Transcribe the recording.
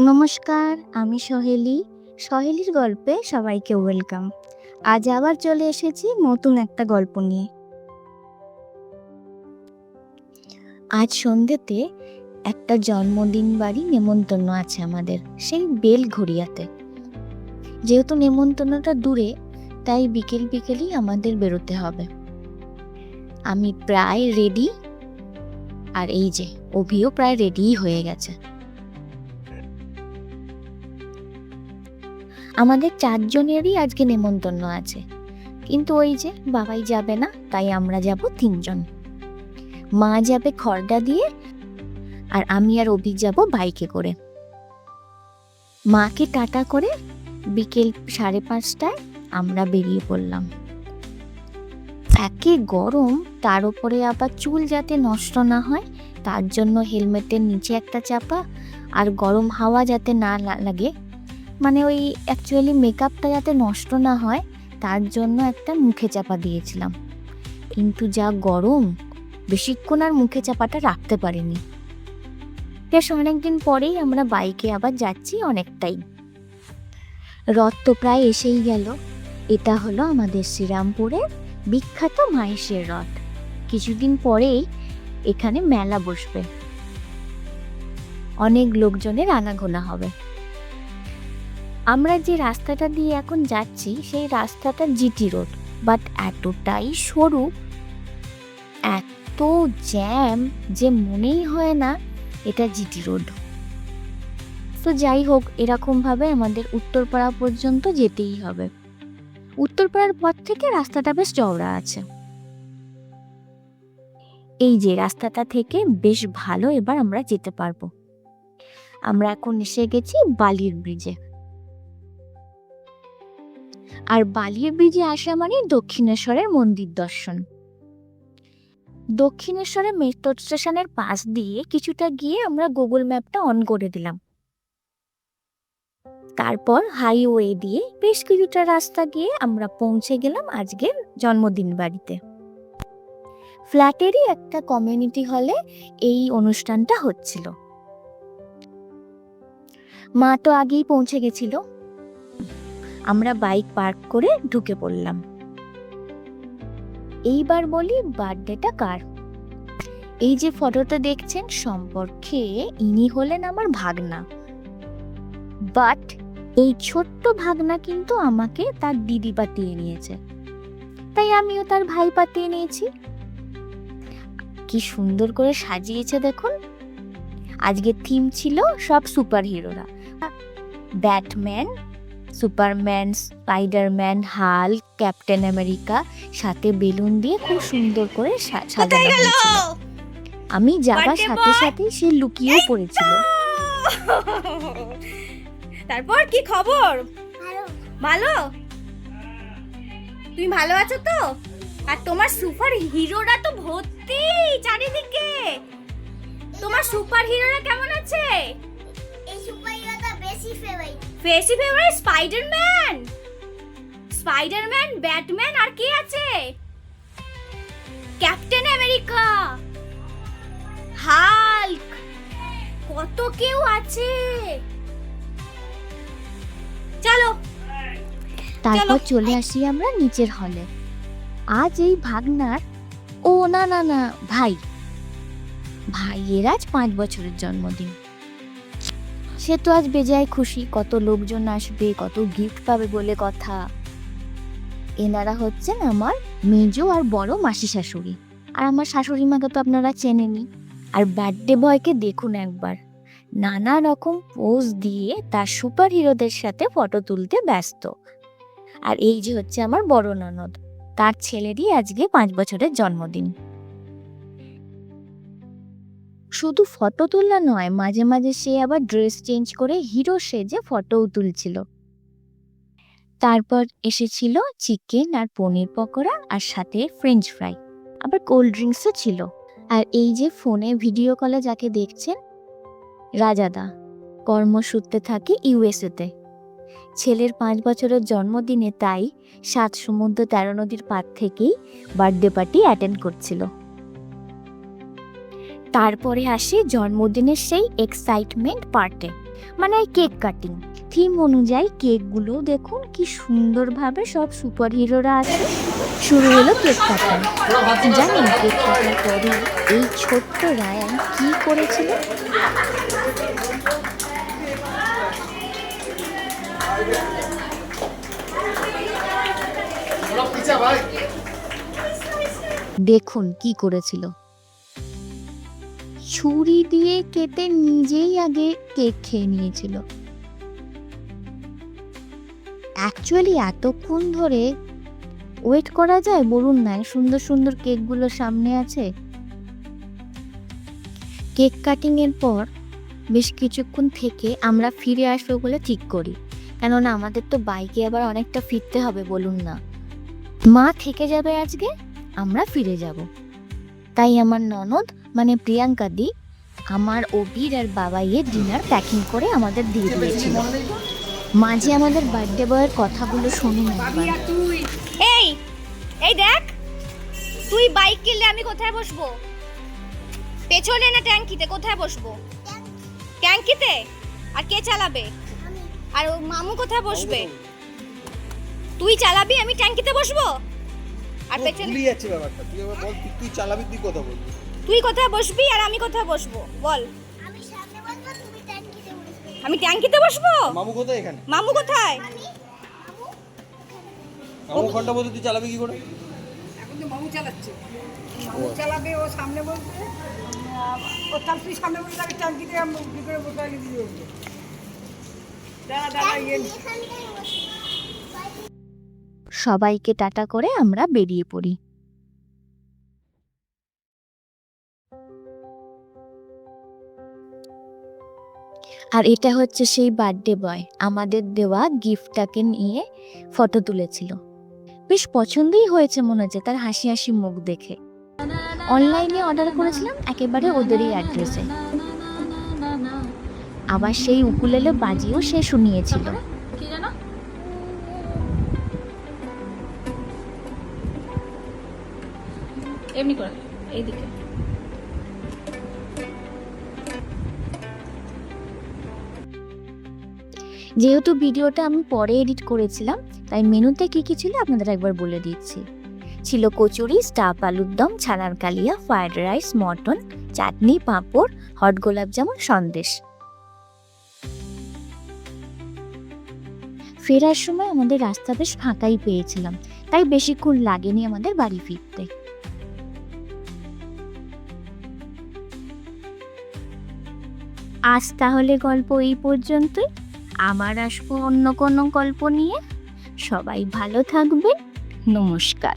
নমস্কার, আমি সহেলি। সহেলির গল্পে সবাইকে ওয়েলকাম। আজ আবার চলে এসেছি নতুন একটা গল্প নিয়ে। আজ সন্ধ্যেতে একটা জন্মদিন বাড়ি নেমন্তন্ন আছে আমাদের, সেই বেলঘড়িয়াতে। যেহেতু নেমন্তন্নটা দূরে, তাই বিকেল বিকেলই আমাদের বেরোতে হবে। আমি প্রায় রেডি আর এই যে, অভিও প্রায় রেডিই হয়ে গেছে। আমাদের চারজনেরই আজকে নেমন্তন্ন আছে। কিন্তু ওই যে বাবাই যাবে না, তাই আমরা যাব তিনজন। মা যাবে খড়ডা দিয়ে, আর আমি আর অভি যাব বাইকে করে। মাকে টাটা করে বিকেল সাড়ে পাঁচটায় আমরা বেরিয়ে পড়লাম। একে গরম, তার উপরে আবার চুল যাতে নষ্ট না হয়, তার জন্য হেলমেটের নিচে একটা চাপা, আর গরম হাওয়া যাতে না লাগে। মানে ওই অ্যাকচুয়ালি মেকআপটা যাতে নষ্ট না হয়, তার জন্য একটা মুখে চাপা দিয়েছিলাম। কিন্তু যা গরম, বেশিক্ষণ আর মুখে চাপাটা রাখতে পারিনি। বেশ অনেকদিন পরেই আমরা বাইকে আবার যাচ্ছি অনেকটাই। রথ তো প্রায় এসেই গেল। এটা হলো আমাদের শ্রীরামপুরের বিখ্যাত মাহেশের রথ। কিছুদিন পরেই এখানে মেলা বসবে। অনেক লোকজনের আনাগোনা হবে। আমরা যে রাস্তাটা দিয়ে এখন যাচ্ছি, সেই রাস্তাটা জিটি রোড বাট এতটাই সরু, এত জ্যাম যে মনেই হয় না এটা জিটি রোড তো যাই হোক, এরকমভাবে আমাদের উত্তরপাড়া পর্যন্ত যেতেই হবে। উত্তরপাড়ার পর থেকে রাস্তাটা বেশ চওড়া আছে। এই যে রাস্তাটা থেকে বেশ ভালো এবার আমরা যেতে পারব। আমরা এখন এসে গেছি বালির ব্রিজে আর বালির ব্রিজে আসা মানে দক্ষিণেশ্বরের মন্দির দর্শন। দক্ষিণেশ্বরের মেট্রো স্টেশনের পাশ দিয়ে কিছুটা গিয়ে আমরা গুগল ম্যাপটা অন করে দিলাম। তারপর হাইওয়ে দিয়ে বেশ কিছুটা রাস্তা গিয়ে আমরা পৌঁছে গেলাম আজকের জন্মদিন বাড়িতে। ফ্ল্যাটেরই একটা কমিউনিটি হলে এই অনুষ্ঠানটা হচ্ছিল। মা তো আগেই পৌঁছে গেছিল। আমরা বাইক পার্ক করে ঢুকে পড়লাম। এইবার বলি বার্থডেটা কার? এই যে ফটোটা দেখছেন, সম্পর্কে ইনি হলেন আমার ভাগনা। বাট এই ছোট্ট ভাগনা কিন্তু আমাকে তার দিদি পাতিয়ে নিয়েছে। তাই আমিও তার ভাই পাতিয়ে নিয়েছি। কি সুন্দর করে সাজিয়েছে দেখুন। আজকে থিম ছিল সব super হিরোরা Batman Superman Spiderman Hulk Captain America সাথে বেলুন দিয়ে খুব সুন্দর করে সা- সাজানো হয়েছিল। আমি যাবার সাথে সাথে সে লুকিয়েও পড়েছিল। তারপর কি খবর? ভালো। তুমি ভালো আছো তো? আর তোমার সুপার হিরোরা তো ভর্তি চারিদিকে। তোমার সুপার হিরোরা কেমন আছে? এই সুপারহিরোটা ফেভারিট বেশি ফেভারিট স্পাইডারম্যান স্পাইডারম্যান ব্যাটম্যান আর কে আছে? ক্যাপ্টেন আমেরিকা হাল্ক কত কেউ আছে? চলো। তারপর চলে। আসি আমরা নিচের হলে আজ এই ভাগনার ও না না না ভাই। ভাইয়ের আজ পাঁচ বছরের জন্মদিন। সে তো আজ বেজায় খুশি, কত লোকজন আসবে, কত গিফট পাবে বলে কথা। এনারা হচ্ছেন আমার মেজ আর বড় মাসি শাশুড়ি। আর আমার শাশুড়ি মাকে তো আপনারা চেনেনই। আর বার্থডে বয়কে দেখুন একবার। নানা রকম পোজ দিয়ে তার সুপার হিরোদের সাথে ফটো তুলতে ব্যস্ত। আর এই যে হচ্ছে আমার বড় ননদ। তার ছেলেরই আজকে পাঁচ বছরের জন্মদিন। শুধু ফটো তোলা নয়, মাঝে মাঝে সে আবার ড্রেস চেঞ্জ করে হিরো সেজে ফটোও তুলছিল। তারপর এসেছিল চিকেন আর পনির পকোড়া আর সাথে ফ্রেঞ্চ ফ্রাই আবার কোল্ড ড্রিঙ্কসও ছিল। আর এই যে ফোনে ভিডিও কলে যাকে দেখছেন রাজাদা কর্মসূত্রে থাকে ইউএসএতে ছেলের পাঁচ বছরের জন্মদিনে তাই সাত সমুদ্র তেরো নদীর পার থেকেই বার্থডে পার্টি অ্যাটেন্ড করছিল। তারপরে আসে জন্মদিনের সেই এক্সাইটমেন্ট পার্টে মানে কেক কাটিং থিম অনুযায়ী কেকগুলো দেখুন কি সুন্দরভাবে সব সুপার হিরোরা আছে। শুরু হলো কেক কাটিং জানেন কেক কাটার পরে এই ছোট্ট রায়ান কি করেছিল? দেখুন কি করেছিল। ছুরি দিয়ে কেটে নিজেই আগে কেক খেয়ে নিয়েছিল। অ্যাকচুয়ালি এতক্ষণ ধরে ওয়েট করা যায়? বলুন না সুন্দর সুন্দর কেকগুলো সামনে আছে। কেক কাটিং এর পর বেশ কিছুক্ষণ থেকে আমরা ফিরে আসব বলে ঠিক করি। কেননা আমাদের তো বাইকে আবার অনেকটা ফিরতে হবে, বলুন না। মা থেকে যাবে আজকে, আমরা ফিরে যাব। তাই আমার ননদ মানে প্রিয়াঙ্কা দি আমার অভির আর বাবাইয়ের ডিনার প্যাকিং করে আমাদের দিয়ে দিয়েছিল। মাঝে আমাদের বার্থডে বয়ের কথাগুলো শুনুন একবার। এই এই দেখ তুই বাইক কিনলে আমি কোথায় বসবো? পেছনে না ট্যাঙ্কিতে কোথায় বসবো? ট্যাঙ্কিতে? আর কে চালাবে? আর ও মামু কোথায় বসবে? তুই চালাবি আমি ট্যাঙ্কিতে বসবো? আর পেছনে তুই চালাবি তুই কথা বলবি তুই কোথায় বসবি আর আমি কোথায় বসবো? বল। আমি সামনে বসবো ট্যাঙ্কিতে বসবে। আমি ট্যাঙ্কিতে বসবো? মামু কোথায় এখানে? মামু কোথায়? মামু ঘণ্টা বলতে তুই চালাবি কি করে? এখন তো মামু চালাচ্ছে। মামু চালাবে ও সামনে বলবে ও তার তুই সামনে বলবে তাকে ট্যাঙ্কিতে আমি কি করে বোতল দিয়ে উঠবে। দাঁড়া দাঁড়া ইয়ে সবাইকে টাটা করে আমরা বেরিয়ে পড়ি। আর এটা হচ্ছে সেই বার্থডে বয় আমাদের দেওয়া গিফটটাকে নিয়ে ফটো তুলেছিল। বেশ পছন্দই হয়েছে মনে হচ্ছে, তার হাসি হাসি মুখ দেখে। অনলাইনে অর্ডার করেছিলাম, একেবারে ওদেরই অ্যাড্রেসে আবার সেই উকুলেলে বাজিও সে শুনিয়েছিল। এমনি করে, এইদিকে। যেহেতু ভিডিওটা আমি পরে এডিট করেছিলাম, তাই মেনুতে কি কি ছিল আপনাদের একবার বলে দিচ্ছি। ছিল কচুরি, স্টাফ আলুর দম, ছানার কালিয়া, fried rice, mutton, chutney, papad, hot gulab jamun, sandesh. ফেরার সময় আমাদের রাস্তা বেশ ফাঁকাই পেয়েছিলাম, তাই বেশিক্ষণ লাগেনি আমাদের বাড়ি ফিরতে। আজ তাহলে গল্প এই পর্যন্তই। আবার আসব অন্য কোনো গল্প নিয়ে। সবাই ভালো থাকবে নমস্কার।